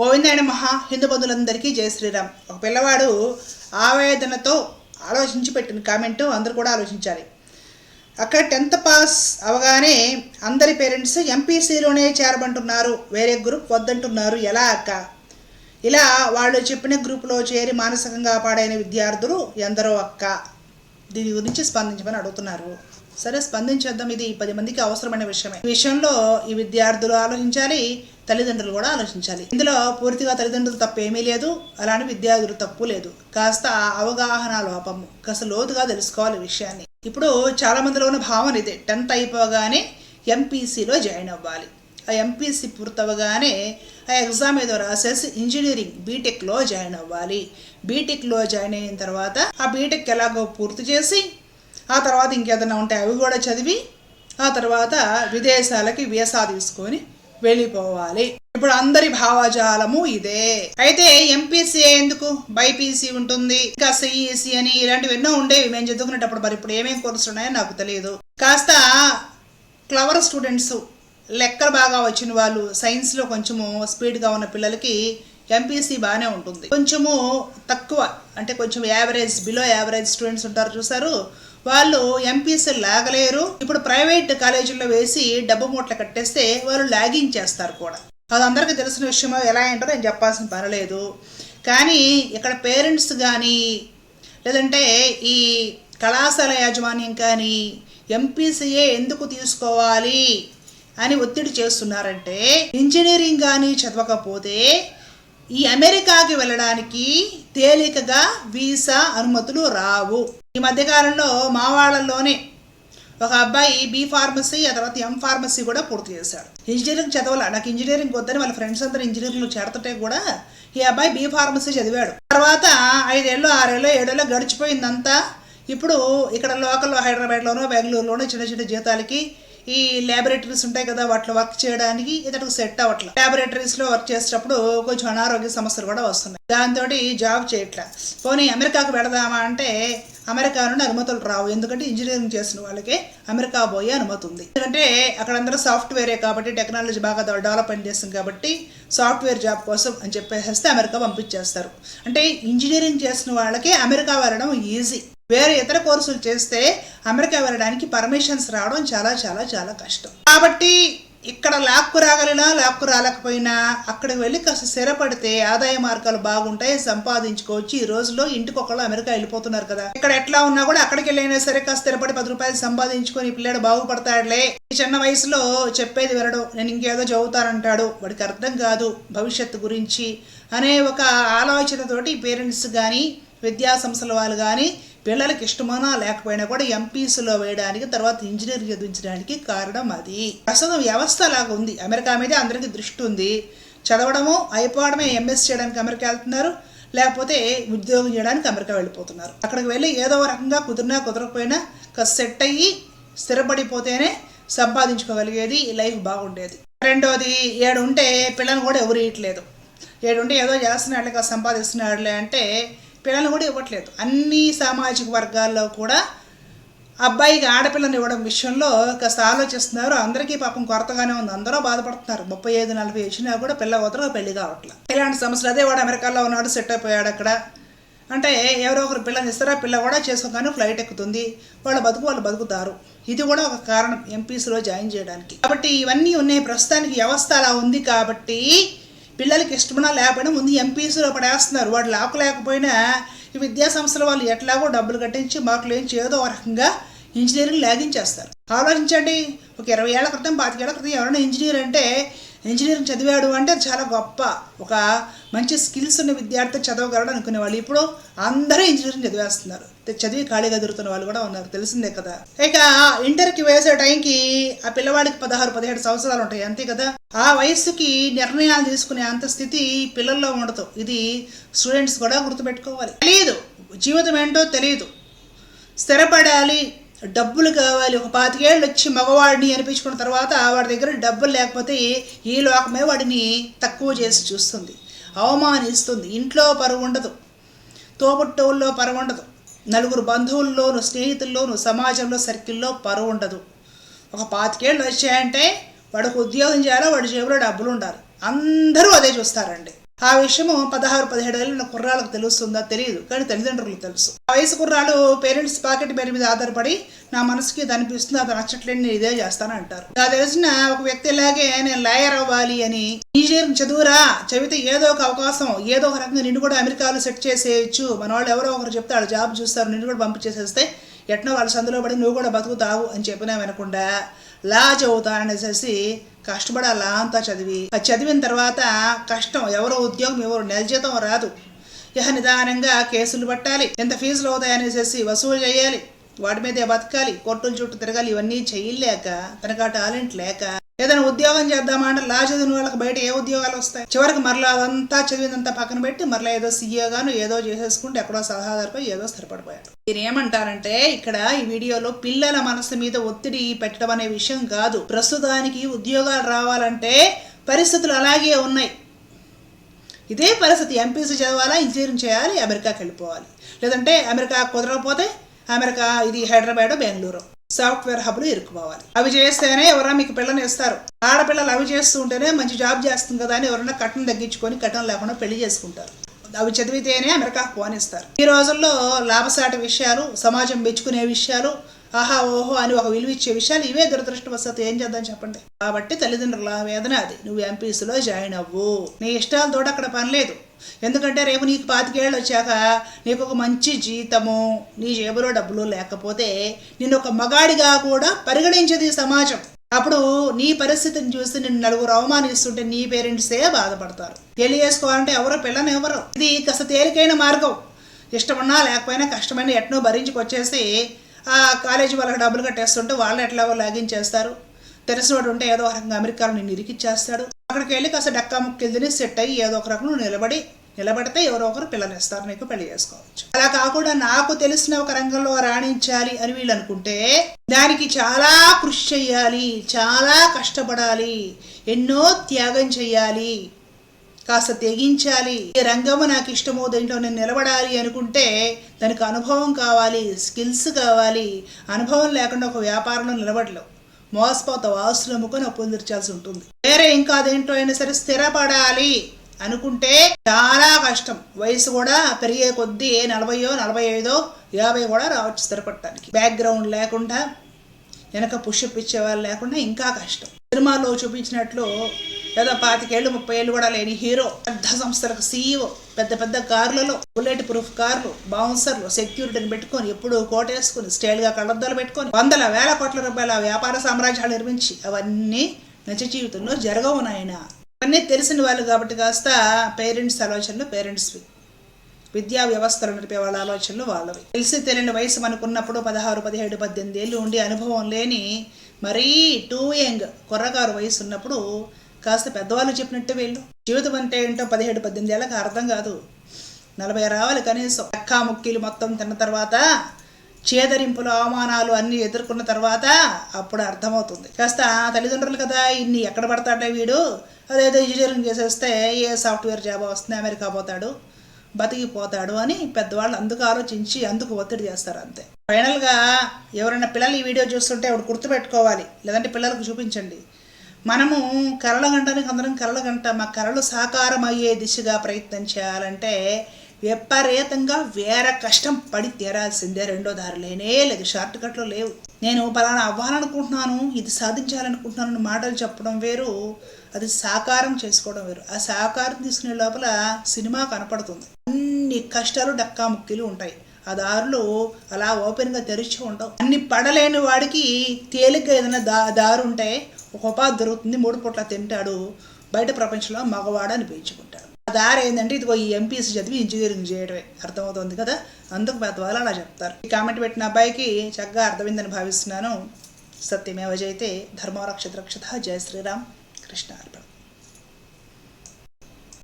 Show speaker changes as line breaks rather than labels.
గోవిందాయన మహా హిందూ బంధువులందరికీ జయ శ్రీరామ్. ఒక పిల్లవాడు ఆవేదనతో ఆలోచించి పెట్టిన కామెంట్ అందరూ కూడా ఆలోచించాలి. అక్కడ టెన్త్ పాస్ అవగానే అందరి పేరెంట్స్ ఎంపీసీలోనే చేరమంటున్నారు. వేరే గ్రూప్ వద్దంటున్నారు. ఎలా అక్క? ఇలా వాళ్ళు చెప్పిన గ్రూపులో చేరి మానసికంగా పాడైన విద్యార్థులు ఎందరో అక్క? దీని గురించి స్పందించమని అడుగుతున్నారు. సరే స్పందించేద్దాం. ఇది పది మందికి అవసరమైన విషయమే. ఈ విషయంలో ఈ విద్యార్థులు ఆలోచించాలి. తల్లిదండ్రులు కూడా ఆలోచించాలి. ఇందులో పూర్తిగా తల్లిదండ్రులు తప్పు ఏమీ లేదు అలానే విద్యార్థులు తప్పు లేదు. కాస్త అవగాహన లోపము కాస్త లోతుగా తెలుసుకోవాలి విషయాన్ని. ఇప్పుడు చాలా మందిలో ఉన్న భావన ఇదే టెన్త్ అయిపోగానే ఎంపీసీలో జాయిన్ అవ్వాలి. ఆ ఎంపీసీ పూర్తవగానే ఆ ఎగ్జామ్ ఏదో రాసేసి ఇంజనీరింగ్ బీటెక్లో జాయిన్ అవ్వాలి. బీటెక్లో జాయిన్ అయిన తర్వాత ఆ బీటెక్ ఎలాగో పూర్తి చేసి ఆ తర్వాత ఇంకేదైనా ఉంటే అవి కూడా చదివి ఆ తర్వాత విదేశాలకి వీసా తీసుకొని వెళ్ళిపోవాలి. ఇప్పుడు అందరి భావజాలము ఇదే. అయితే ఎంపీసీ ఎందుకు? బైపీసీ ఉంటుంది. ఇంకా సిఈసీ అని ఇలాంటివి ఎన్నో ఉండేవి మేము చదువుకునేటప్పుడు. మరి ఇప్పుడు ఏమేమి కోర్సులు ఉన్నాయో నాకు తెలియదు కాస్త క్లవర్ స్టూడెంట్స్ లెక్కలు బాగా వచ్చిన వాళ్ళు సైన్స్లో కొంచెము స్పీడ్గా ఉన్న పిల్లలకి ఎంపీసీ బాగానే ఉంటుంది. కొంచెము తక్కువ అంటే కొంచెం యావరేజ్ బిలో యావరేజ్ స్టూడెంట్స్ ఉంటారు చూసారు. వాళ్ళు ఎంపీసీ లాగలేరు. ఇప్పుడు ప్రైవేట్ కాలేజీల్లో వేసి డబ్బు మూటలు కట్టేస్తే వాళ్ళు లాగింగ్ చేస్తారు కూడా. అది అందరికీ తెలిసిన విషయమో ఎలా ఏంటో నేను చెప్పాల్సిన పనిలేదు కానీ ఇక్కడ పేరెంట్స్ కానీ లేదంటే ఈ కళాశాల యాజమాన్యం కానీ ఎంపీసీఏ ఎందుకు తీసుకోవాలి అని ఒత్తిడి చేస్తున్నారంటే ఇంజనీరింగ్ కానీ చదవకపోతే ఈ అమెరికాకి వెళ్ళడానికి తేలికగా వీసా అనుమతులు రావు. ఈ మధ్యకాలంలో మా వాళ్ళల్లోనే ఒక అబ్బాయి బి ఫార్మసీ ఆ తర్వాత ఎం ఫార్మసీ కూడా పూర్తి చేశాడు. ఇంజనీరింగ్ చదవాల నాకు ఇంజనీరింగ్ వద్దని వాళ్ళ ఫ్రెండ్స్ అందరూ ఇంజనీరింగ్లో చేరతుంటే కూడా ఈ అబ్బాయి బి ఫార్మసీ చదివాడు. తర్వాత ఐదేళ్ళు ఆరేళ్ళు ఏడేళ్ళు గడిచిపోయిందంతా. ఇప్పుడు ఇక్కడ లోకల్లో హైదరాబాద్లోనో బెంగళూరులోనో చిన్న చిన్న జీతాలకి ఈ ల్యాబొరేటరీస్ ఉంటాయి కదా వాటిలో వర్క్ చేయడానికి ఇతడికి సెట్ అవ్వట్ల. ల్యాబొరేటరీస్లో వర్క్ చేసేటప్పుడు కొంచెం అనారోగ్య సమస్యలు కూడా వస్తున్నాయి. దాంతో జాబ్ చేయట్లే. పోనీ అమెరికాకు వెళదామా అంటే అమెరికా నుండి అనుమతులు రావు. ఎందుకంటే ఇంజనీరింగ్ చేసిన వాళ్ళకి అమెరికా పోయే అనుమతి ఉంది. ఎందుకంటే అక్కడ అందరూ సాఫ్ట్వేరే కాబట్టి టెక్నాలజీ బాగా డెవలప్మెంట్ చేస్తుంది కాబట్టి సాఫ్ట్వేర్ జాబ్ కోసం అని చెప్పేసేస్తే అమెరికా పంపించేస్తారు. అంటే ఇంజనీరింగ్ చేసిన వాళ్ళకి అమెరికా వెళ్ళడం ఈజీ వేరే ఇతర కోర్సులు చేస్తే అమెరికా వెళ్ళడానికి పర్మిషన్స్ రావడం చాలా చాలా చాలా కష్టం. కాబట్టి ఇక్కడ లాక్కు రాగలినా లాక్కు రాలేకపోయినా అక్కడికి వెళ్ళి కాస్త స్థిరపడితే ఆదాయ మార్గాలు బాగుంటాయి సంపాదించుకోవచ్చు. ఈ రోజుల్లో ఇంటికి ఒకళ్ళు అమెరికా వెళ్ళిపోతున్నారు కదా. ఇక్కడ ఎట్లా ఉన్నా కూడా అక్కడికి వెళ్ళైనా సరే కాస్త స్థిరపడి పది రూపాయలు సంపాదించుకొని పిల్లాడు బాగుపడతాడులే. ఈ చిన్న వయసులో చెప్పేది వినడు. నేను ఇంకేదో చదువుతానంటాడు. వాడికి అర్థం కాదు భవిష్యత్తు గురించి అనే ఒక ఆలోచనతోటి పేరెంట్స్ కానీ విద్యా సంస్థల వాళ్ళు కానీ పిల్లలకి ఇష్టమానా లేకపోయినా కూడా ఎంపీసీలో వేయడానికి తర్వాత ఇంజనీర్ చదివించడానికి కారణం అది. ప్రస్తుతం వ్యవస్థ లాగా ఉంది. అమెరికా మీదే అందరికీ దృష్టి ఉంది. చదవడము అయిపోవడమే ఎంఎస్ చేయడానికి అమెరికా వెళ్తున్నారు. లేకపోతే ఉద్యోగం చేయడానికి అమెరికా వెళ్ళిపోతున్నారు. అక్కడికి వెళ్ళి ఏదో రకంగా కుదిరినా కుదరకపోయినా సెట్ అయ్యి స్థిరపడిపోతేనే సంపాదించుకోగలిగేది ఈ లైఫ్ బాగుండేది. రెండోది ఏడు ఉంటే పిల్లల్ని కూడా ఎవరు ఇవ్వట్లేదు ఏడు ఉంటే ఏదో చేస్తున్నాడులే కాస్త సంపాదిస్తున్నాడులే అంటే పిల్లలు కూడా ఇవ్వట్లేదు. అన్ని సామాజిక వర్గాల్లో కూడా అబ్బాయికి ఆడపిల్లని ఇవ్వడం విషయంలో కాస్త ఆలోచిస్తున్నారు. అందరికీ పాపం కొరతగానే ఉంది. అందరూ బాధపడుతున్నారు. ముప్పై ఐదు నలభై వచ్చినా కూడా పిల్ల వదరో పెళ్ళి కావట్లేదు ఇలాంటి సమస్యలు అదే వాడు అమెరికాలో ఉన్నాడు సెట్ అయిపోయాడు అక్కడ. అంటే ఎవరో ఒకరు పిల్లని ఇస్తారా పిల్ల కూడా చేసుకోగానే ఫ్లైట్ ఎక్కుతుంది. వాళ్ళ బతుకు వాళ్ళు బతుకుతారు. ఇది కూడా ఒక కారణం ఎంపీసీలో జాయిన్ చేయడానికి. కాబట్టి ఇవన్నీ ఉన్నాయి. ప్రస్తుతానికి వ్యవస్థ అలా ఉంది కాబట్టి పిల్లలకి ఇష్టమన్నా లేకపోయినా ముందు ఎంపీసీలో పడేస్తున్నారు. వాడు లాకు లేకపోయినా ఈ విద్యా సంస్థల వాళ్ళు ఎట్లాగో డబ్బులు కట్టించి మాకు లేని ఏదో రకంగా ఇంజనీరింగ్ లాగించేస్తారు. ఆలోచించండి. ఒక ఇరవై ఏళ్ళ క్రితం పాతికేళ్ళ క్రితం ఎవరైనా ఇంజనీర్ అంటే ఇంజనీరింగ్ చదివాడు అంటే చాలా గొప్ప. ఒక మంచి స్కిల్స్ ఉన్న విద్యార్థి చదవగలడు అనుకునేవాళ్ళు. ఇప్పుడు అందరూ ఇంజనీరింగ్ చదివేస్తున్నారు. చదివి ఖాళీగా దొరుకుతున్న వాళ్ళు కూడా ఉన్నారు. తెలిసిందే కదా. ఇక ఇంటర్కి వేసే టైంకి ఆ పిల్లవాడికి పదహారు పదిహేడు సంవత్సరాలు ఉంటాయి. అంతే కదా. ఆ వయస్సుకి నిర్ణయాలు తీసుకునే అంత స్థితి పిల్లల్లో ఉండదు. ఇది స్టూడెంట్స్ కూడా గుర్తుపెట్టుకోవాలి. తెలియదు జీవితం ఏంటో తెలియదు స్థిరపడాలి. డబ్బులు కావాలి. ఒక పాతికేళ్ళు వచ్చి మగవాడిని అనిపించుకున్న తర్వాత వాడి దగ్గర డబ్బులు లేకపోతే ఈ లోకమే వాడిని తక్కువ చేసి చూస్తుంది. అవమానిస్తుంది. ఇంట్లో పరువు ఉండదు తోబుట్టవుల్లో పరువు ఉండదు నలుగురు బంధువుల్లోను స్నేహితుల్లోను సమాజంలో సర్కిల్లో పరువు ఉండదు ఒక పాతికేళ్ళు వచ్చాయంటే వాడికి ఉద్యోగం చేయాలో? వాడి జేబులో డబ్బులు ఉండాలి అందరూ అదే చూస్తారండి. ఆ విషయము పదహారు పదిహేడు ఏళ్ళ ఉన్న కుర్రాళ్ళకు తెలుస్తుందా? తెలియదు కానీ తల్లిదండ్రులకు తెలుసు. ఆ వయసు కుర్రాలు పేరెంట్స్ పాకెట్ పేరు మీద ఆధారపడి నా మనసుకి ఇది అనిపిస్తుంది అది నచ్చట్లేదు నేను ఇదే చేస్తాను అంటారు. నాకు తెలిసిన ఒక వ్యక్తి ఇలాగే నేను లాయర్ అవ్వాలి అని ఇంజనీరింగ్ చదువురా చదివితే ఏదో ఒక అవకాశం ఏదో ఒక రకంగా నిన్ను కూడా అమెరికాలో సెట్ చేసేయచ్చు. మన వాళ్ళు ఎవరో ఒకరు చెప్తే వాళ్ళు జాబ్ చూస్తారు నిన్ను కూడా పంపించేసేస్తే ఎట్నో వాళ్ళ సందులో పడి నువ్వు కూడా బతుకుతావు అని చెప్పినా వినకుండా లా చదువుతాననేసి కష్టపడి కష్టపడాలా అంతా చదివి అది చదివిన తర్వాత కష్టం ఎవరో ఉద్యోగం ఎవరు నెల జీతం రాదు. ఇహ నిదానంగా కేసులు పట్టాలి ఎంత ఫీజులు అవుతాయనేసి వసూలు చేయాలి వాటి మీదే బతకాలి కోర్టుల చుట్టూ తిరగాలి ఇవన్నీ చేయలేక తనకు ఆ టాలెంట్ లేక ఏదైనా ఉద్యోగం చేద్దామా అంటే లా చదివిన వాళ్ళకి బయట ఏ ఉద్యోగాలు వస్తాయి? చివరికి మరలా అదంతా చదివినంతా పక్కన పెట్టి మరలా ఏదో సీఏ గాను ఏదో చేసేసుకుంటే ఎక్కడో సలహాదారుకో ఏదో స్థిరపడిపోయారు మీరు ఏమంటారంటే ఇక్కడ ఈ వీడియోలో పిల్లల మనసు మీద ఒత్తిడి పెట్టడం అనే విషయం కాదు. ప్రస్తుతానికి ఉద్యోగాలు రావాలంటే పరిస్థితులు అలాగే ఉన్నాయి. ఇదే పరిస్థితి ఎంపీసీ చదవాలా ఇంజనీరింగ్ చేయాలి అమెరికాకి వెళ్ళిపోవాలి. లేదంటే అమెరికా కుదరకపోతే అమెరికా ఇది హైదరాబాద్ బెంగళూరు. సాఫ్ట్వేర్ హబ్లు ఇరుక్కుపోవాలి. అవి చేస్తేనే ఎవరైనా మీకు పిల్లని ఇస్తారు. ఆడపిల్లలు అవి చేస్తూ ఉంటేనే మంచి జాబ్ చేస్తుంది కదా అని ఎవరైనా కట్నం తగ్గించుకొని కట్నం లేకుండా పెళ్ళి చేసుకుంటారు. అవి చదివితేనే అమెరికాకు పోనిస్తారు. ఈ రోజుల్లో లాభసాటి విషయాలు సమాజం మెచ్చుకునే విషయాలు ఆహా ఓహో అని ఒక విలువ ఇచ్చే విషయాలు ఇవే దురదృష్టవశాత్తు ఏం చేద్దాం చెప్పండి? కాబట్టి తల్లిదండ్రుల వేదన అది. నువ్వు ఎంపీసీలో జాయిన్ అవ్వు. నీ ఇష్టాలతో అక్కడ పని లేదు. ఎందుకంటే రేపు నీకు పాతికేళ్ళు వచ్చాక నీకు ఒక మంచి జీతము నీ జేబులో డబ్బులు లేకపోతే నిన్ను ఒక మగాడిగా కూడా పరిగణించేది సమాజం. అప్పుడు నీ పరిస్థితిని చూసి నిన్ను నలుగురు అవమానిస్తుంటే నీ పేరెంట్సే బాధపడతారు. పెళ్ళి చేసుకోవాలంటే ఎవరో పిల్లని ఎవరు. ఇది కాస్త తేలికైన మార్గం. ఇష్టమన్నా లేకపోయినా కష్టమైన ఎట్నో భరించుకొచ్చేసి ఆ కాలేజీ వాళ్ళకి డబ్బులు కట్టేస్తుంటే వాళ్ళు ఎట్లాగో లాగించేస్తారు తెలిసినవాడు ఉంటే ఏదో రకంగా అమెరికాలో నేను ఇరికిచ్చేస్తాడు. అక్కడికి వెళ్ళి కాస్త డక్కా ముక్కిల్దిని సెట్ అయ్యి ఏదో ఒక రకం నిలబడి నిలబడితే ఎవరో ఒకరు పిల్లనిస్తారు నీకు పెళ్ళి చేసుకోవచ్చు. అలా కాకుండా నాకు తెలిసిన ఒక రంగంలో రాణించాలి అని వీళ్ళు అనుకుంటే దానికి చాలా కృషి చెయ్యాలి చాలా కష్టపడాలి ఎన్నో త్యాగం చెయ్యాలి కాస్త తెగించాలి. ఈ రంగము నాకు ఇష్టమో దీంట్లో నేను నిలబడాలి అనుకుంటే దానికి అనుభవం కావాలి స్కిల్స్ కావాలి. అనుభవం లేకుండా ఒక వ్యాపారంలో నిలబడలేవు. మోసపోతావు ఆస్తులు అమ్ముకొని అప్పులు తీర్చాల్సి ఉంటుంది. వేరే ఇంకా దేంట్లో అయినా సరే స్థిరపడాలి అనుకుంటే చాలా కష్టం. వయసు కూడా పెరిగే కొద్దీ నలభయో నలభై ఐదో యాభై కూడా రావచ్చు స్థిరపడటానికి. బ్యాక్గ్రౌండ్ లేకుండా వెనక పుష్అప్ ఇచ్చేవాళ్ళు లేకుండా ఇంకా కష్టం. సినిమాలో చూపించినట్లు లేదా పాతికేళ్ళు ముప్పై ఏళ్ళు కూడా లేని హీరో పెద్ద సంస్థలకు సీఈఓ పెద్ద పెద్ద కార్లలో బుల్లెట్ ప్రూఫ్ కార్లు బౌన్సర్లు సెక్యూరిటీని పెట్టుకొని ఎప్పుడు కోటేసుకుని స్టైల్గా కళ్ళద్దాలు పెట్టుకొని వందల వేల కోట్ల రూపాయల వ్యాపార సామ్రాజ్యాలు నిర్మించి అవన్నీ నిజ జీవితంలో జరగవు నాయన. అవన్నీ తెలిసిన వాళ్ళు కాబట్టి కాస్త పేరెంట్స్ ఆలోచనలు పేరెంట్స్వి విద్యా వ్యవస్థలు నడిపే వాళ్ళ ఆలోచనలు వాళ్ళవి. తెలిసి తెలియని వయసు మనకున్నప్పుడు పదహారు పదిహేడు పద్దెనిమిది ఏళ్ళు ఉండి అనుభవం లేని మరీ టూ యంగ్ కుర్రగారు వయసు ఉన్నప్పుడు కాస్త పెద్దవాళ్ళు చెప్పినట్టు వీళ్ళు. జీవితం అంటే ఏంటో పదిహేడు పద్దెనిమిది ఏళ్ళకి అర్థం కాదు. నలభై రావాలి కనీసం. అక్కా ముక్కీలు మొత్తం తిన్న తర్వాత చేదరింపులు అవమానాలు అన్నీ ఎదుర్కొన్న తర్వాత అప్పుడు అర్థమవుతుంది. కాస్త తల్లిదండ్రులు కదా ఇన్ని ఎక్కడ పడతాడే వీడు? అదేదో ఇంజనీరింగ్ చేసేస్తే ఏ సాఫ్ట్వేర్ జాబ్ వస్తుంది అమెరికా పోతాడు బతికిపోతాడు అని పెద్దవాళ్ళు అందుకు ఆలోచించి అందుకు ఒత్తిడి చేస్తారు అంతే. ఫైనల్గా ఎవరైనా పిల్లలు ఈ వీడియో చూస్తుంటే ఆవిడ గుర్తుపెట్టుకోవాలి. లేదంటే పిల్లలకు చూపించండి. మనము కరల గంటనికి అందరం కరల గంట మా కరలు సాకారం అయ్యే దిశగా ప్రయత్నం చేయాలంటే విపరీతంగా వేరే కష్టం పడి తీరాల్సిందే రెండో దారి లేనే లేదు. షార్ట్ కట్లో లేవు. నేను పలానా అవ్వాలనుకుంటున్నాను ఇది సాధించాలనుకుంటున్నాను మాటలు చెప్పడం వేరు అది సాకారం చేసుకోవడం వేరు. ఆ సాకారం తీసుకునే లోపల సినిమా కనపడుతుంది. అన్ని కష్టాలు డక్కా ముక్కిలు ఉంటాయి. ఆ దారులు అలా ఓపెన్గా తెరిచి ఉండవు. అన్ని పడలేని వాడికి తేలిగ్గా ఏదైనా దా దారి ఉంటే ఒక ఉపాధి దొరుకుతుంది. మూడు పూట్ల తింటాడు. బయట ప్రపంచంలో మగవాడు అనిపించుకుంటాడు ఆ దారి ఏంటంటే ఇదిగో ఈ ఎంపీసీ చదివి ఇంజనీరింగ్ చేయడమే. అర్థమవుతుంది కదా? అందుకు పెద్దవాళ్ళు అలా చెప్తారు. ఈ కామెంట్ పెట్టిన అబ్బాయికి చక్కగా అర్థమైందని భావిస్తున్నాను. సత్యమేవ జయితే ధర్మరక్షత రక్షత జయ శ్రీరామ్. కృష్ణ అర్పణ